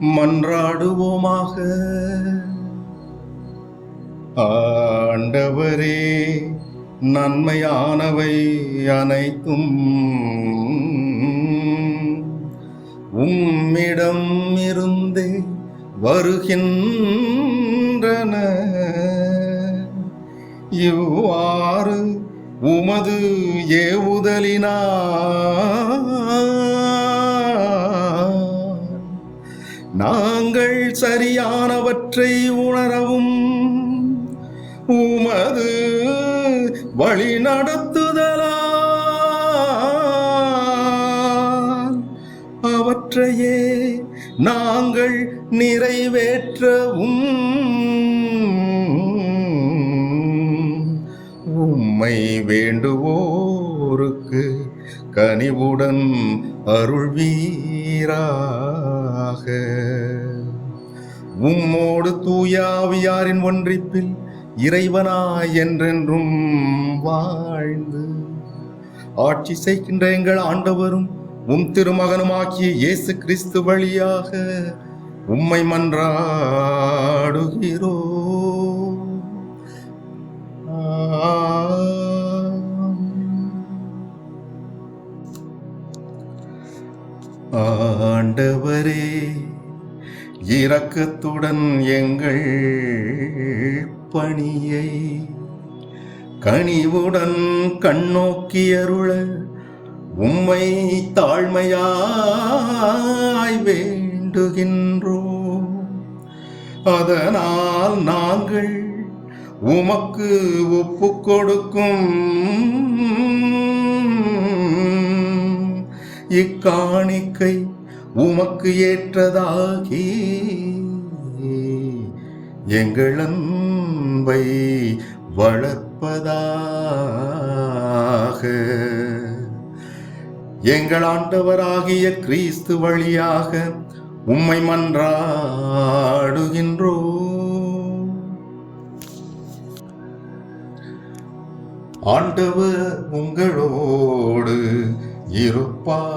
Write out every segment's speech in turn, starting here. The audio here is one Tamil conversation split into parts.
மன்றாடுவோமாக. ஆண்டவரே நன்மையானவை அனைத்தும் உம்மிடம் இருந்தே வருகின்றன. இவ்வாறு உமது ஏவுதலினால் நாங்கள் சரியானவற்றை உணரவும். உமது வழி நடத்துதலா அவற்றையே நாங்கள் நிறைவேற்றவும். உம்மை வேண்டுவோருக்கு கனிவுடன் அருள்வீரா. உம்மோடு தூயாவியாரின் ஒன்றிப்பில் இறைவனாய் என்றென்றும் வாழ்ந்து. ஆட்சி செய்கின்ற எங்கள் ஆண்டவரும் உம் திருமகனுமாக்கிய இயேசு கிறிஸ்து வழியாக உம்மை மன்றா இரக்கத்துடன் எங்கள் பணியை கனிவுடன் கண்ணோக்கி அருள உம்மை தாழ்மையாய் வேண்டுகின்றோம். அதனால் நாங்கள் உமக்கு ஒப்பு கொடுக்கும். இக்காணிக்கை உமக்கு ஏற்றதாகி எங்கள் அன்பை வளர்ப்பதாக. எங்கள் ஆண்டவராகிய கிறிஸ்து வழியாக உம்மை மன்றாடுகின்றோ ஆண்டவர் உங்களோடு இருப்பாராக.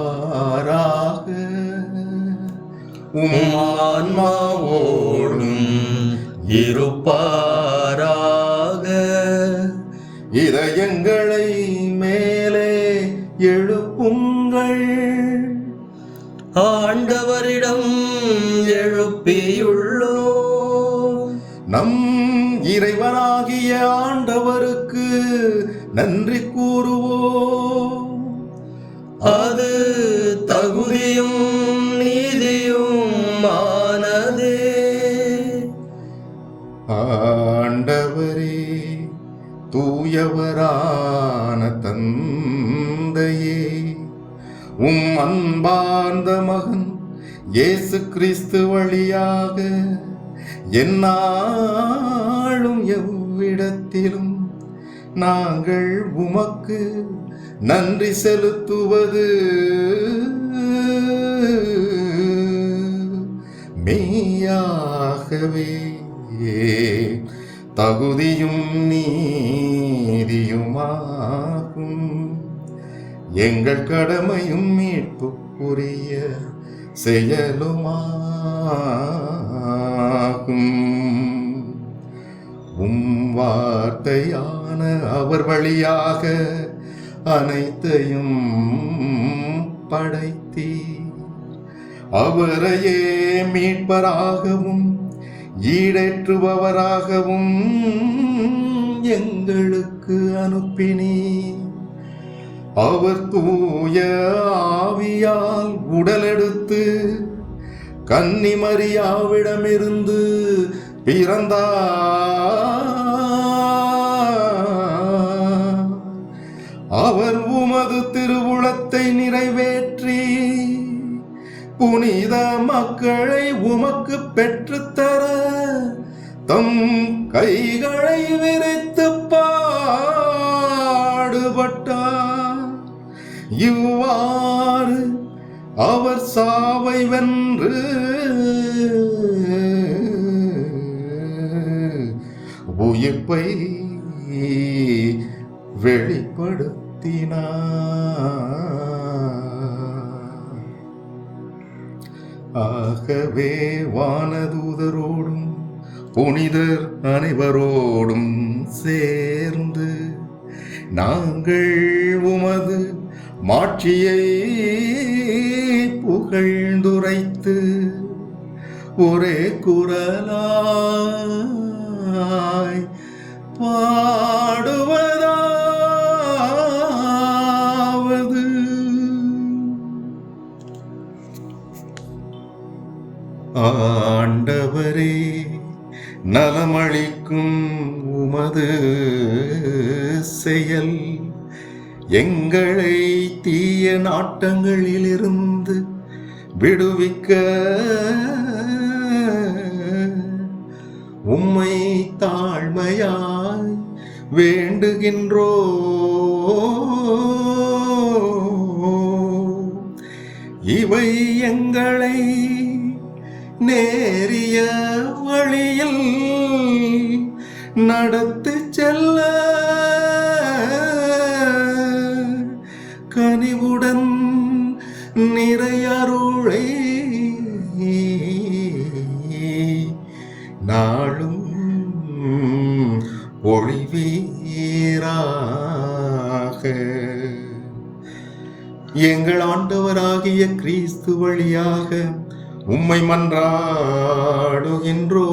உம் ஆன்மாவோடும் இருப்பாராக. இதயங்களை மேலே எழுப்புங்கள். ஆண்டவரிடம் எழுப்பியுள்ளோ நம் இறைவனாகிய ஆண்டவருக்கு நன்றி கூறுவோம். அது தகுதியும் உம் அன்பார்ந்த மகன் இயேசு கிறிஸ்து வழியாக எந்நாளும் எவ்விடத்திலும் நாங்கள் உமக்கு நன்றி செலுத்துவது. மெய்யாகவே தகுதியும் நீதியுமாகும். எங்கள் கடமையும் மீட்புக்குரிய செயலுமாகும். உம் வார்த்தையான அவர் வழியாக அனைத்தையும் படைத்தீ அவரையே மீட்பராகவும் ஈடேற்றுபவராகவும் எங்களுக்கு அனுப்பினீர். அவர் தூய ஆவியால் உடலெடுத்து கன்னிமரியாவிடமிருந்து பிறந்தார். அவர் உமது திருவுளத்தை நிறைவேற்றி புனித மக்களை உமக்கு பெற்றுத்தர தம் கைகளை இவ்வாறு அவர் சாவை வென்று உயிர்ப்பை வெளிப்படுத்தினார். ஆகவே வானதூதரோடும் புனிதர் அனைவரோடும் சேர்ந்து நாங்கள் உமது மாட்சியை புகழ்ந்துரைத்து ஒரே குரலாய் பாடுவதாவது. ஆண்டவரே நலமளிக்கும் உமது செயல். எங்களை தீய நாட்டங்களிலிருந்து விடுவிக்க உம்மை தாழ்மையாய் வேண்டுகின்றோ. இவை எங்களை நேரிய வழியில் நடத்து செல்ல நாளும் ஒளிவீராக. எங்கள் ஆண்டவராகிய கிறிஸ்து வழியாக உம்மை மன்றாடுகின்றோ